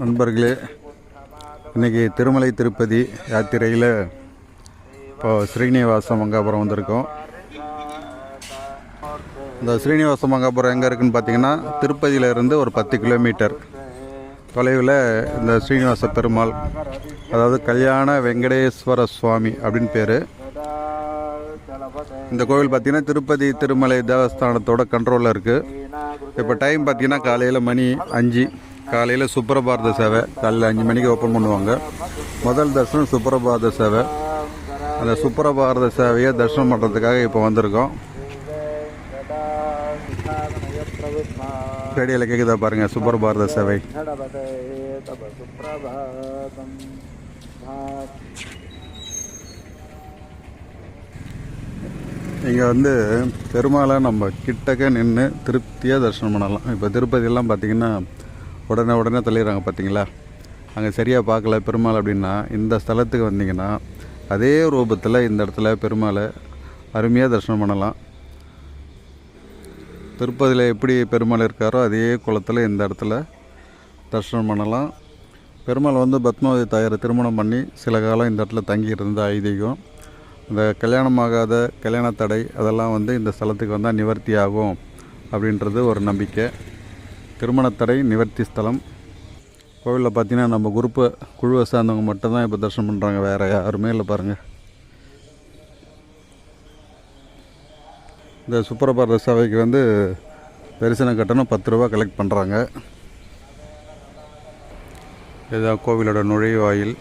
நண்பர்களே இன்றைக்கி திருமலை திருப்பதி யாத்திரையில் இப்போ ஸ்ரீனிவாச மங்காபுரம் வந்திருக்கோம். இந்த ஸ்ரீனிவாச மங்காபுரம் எங்கே இருக்குதுன்னு பார்த்தீங்கன்னா திருப்பதியிலேருந்து ஒரு பத்து கிலோமீட்டர் தொலைவில் இந்த ஸ்ரீனிவாச பெருமாள் அதாவது கல்யாண வெங்கடேஸ்வர சுவாமி அப்படின்னு பேர். இந்த கோவில் பார்த்தீங்கன்னா திருப்பதி திருமலை தேவஸ்தானத்தோட கண்ட்ரோலில் இருக்குது இப்போ டைம் பார்த்தீங்கன்னா காலையில் மணி அஞ்சு காலையில் சுப்ரபாரத சேவை காலையில் அஞ்சு மணிக்கு ஓப்பன் பண்ணுவாங்க. முதல் தர்சனம் சுப்ரபாரத சேவை. அந்த சுப்ரபாரத சேவையை தரிசனம் பண்ணுறதுக்காக இப்போ வந்திருக்கோம். ரேடியோவில் கேட்குதா பாருங்கள் சுப்ரபாரத சேவை. இங்கே வந்து பெருமாளை நம்ம கிட்டக்க நின்று திருப்தியாக தரிசனம் பண்ணலாம். இப்போ திருப்பதியெல்லாம் பார்த்தீங்கன்னா உடனே உடனே தள்ளிடுறாங்க பார்த்தீங்களா அங்கே சரியாக பார்க்கல பெருமாள் அப்படின்னா இந்த ஸ்தலத்துக்கு வந்தீங்கன்னா அதே ரூபத்தில் இந்த இடத்துல பெருமாளை அருமையாக தரிசனம் பண்ணலாம். திருப்பதியில் எப்படி பெருமாள் இருக்காரோ அதே குளத்தில் இந்த இடத்துல தரிசனம் பண்ணலாம். பெருமாள் வந்து பத்மாவதி தாயாரை திருமணம் பண்ணி சில காலம் இந்த இடத்துல தங்கி இருந்த ஐதீகம். இந்த கல்யாணமாகாத கல்யாண தடை அதெல்லாம் வந்து இந்த ஸ்தலத்துக்கு வந்தால் நிவர்த்தி ஆகும் அப்படின்றது ஒரு நம்பிக்கை. திருமணத்தடை நிவர்த்தி ஸ்தலம். கோவிலில் பார்த்தீங்கன்னா நம்ம குரூப்பு குழுவை சார்ந்தவங்க மட்டும்தான் இப்போ தரிசனம் பண்ணுறாங்க வேறு யாருமே இல்லை பாருங்கள் இந்த சுப்பரபாரத சபைக்கு வந்து தரிசன கட்டணம் பத்து ரூபா கலெக்ட் பண்ணுறாங்க இதுதான் கோவிலோட நுழைவாயில்